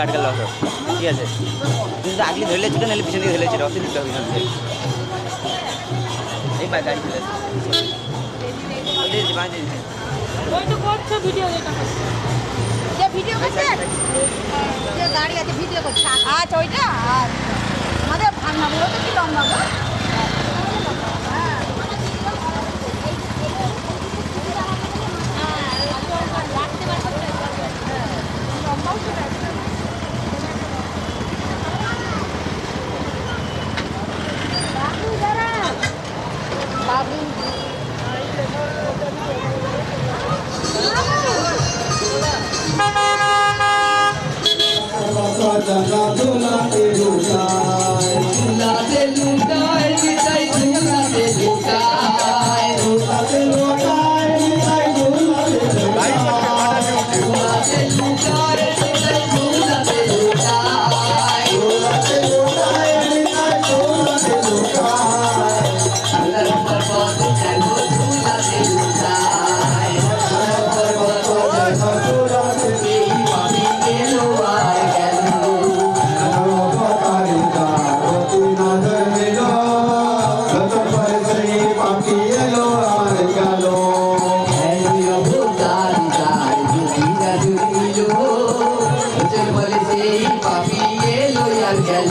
বুঝে নি কি কাট গেল অত ঠিক আছে? কিন্তু তো আগলি ধরলে ছিল নাহলে পিছন দিকে ধরলে ছিল অসুবিধা দিতে হবে না এই পা গাড়ি চলে আসছে। ওই যে ওই তো করছে ভিডিও যেটা। যে ভিডিও করছে? যে গাড়ি আছে ভিডিও করছে। আচ্ছা ওইটা? আচ্ছা। আমাদের তো কি লম্বা বলে সেই পাপিয়ে লইয়া গেল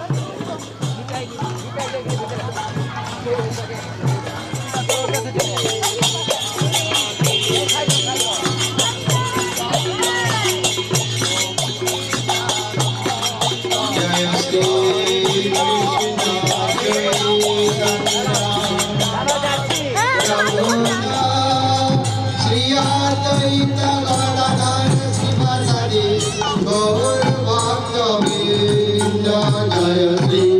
শ্রী কৃষ্ণ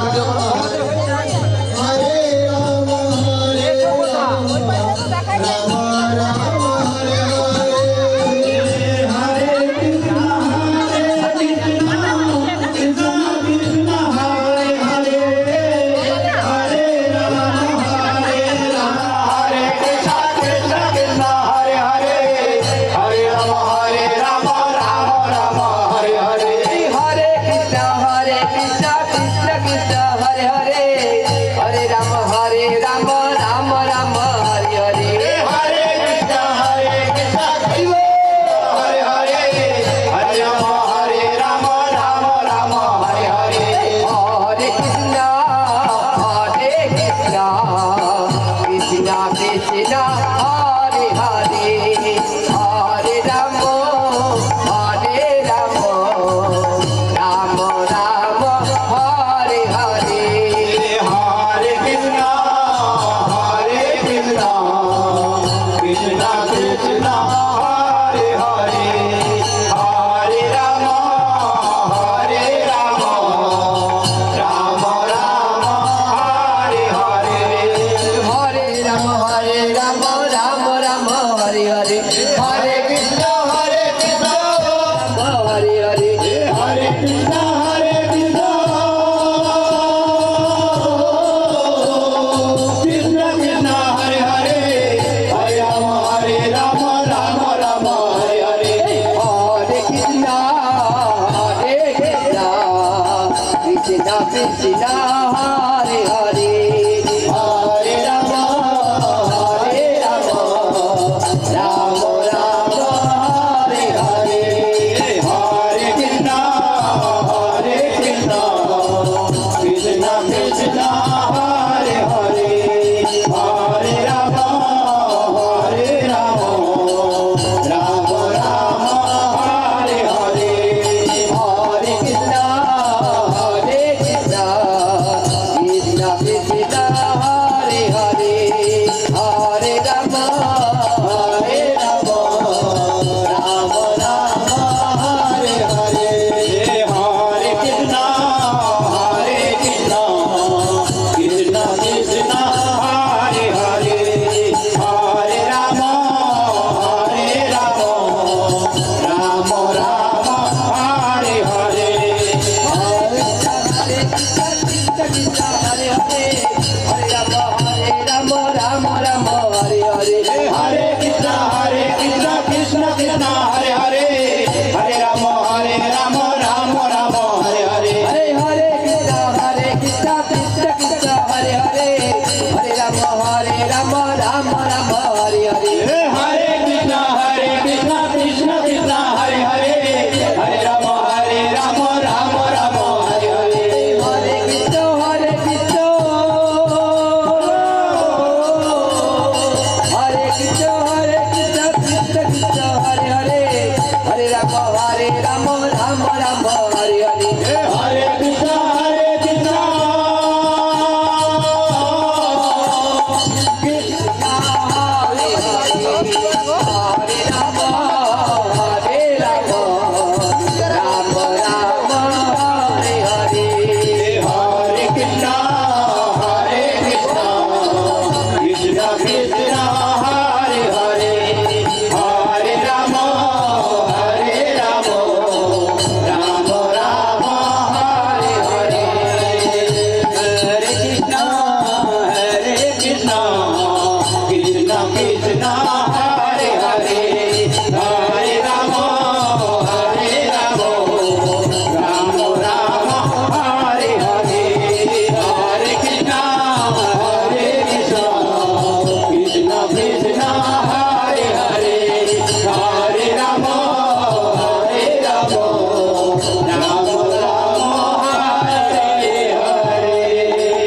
ブルドーボーボー কৃষ্ণ হরে হরে কৃষ্ণ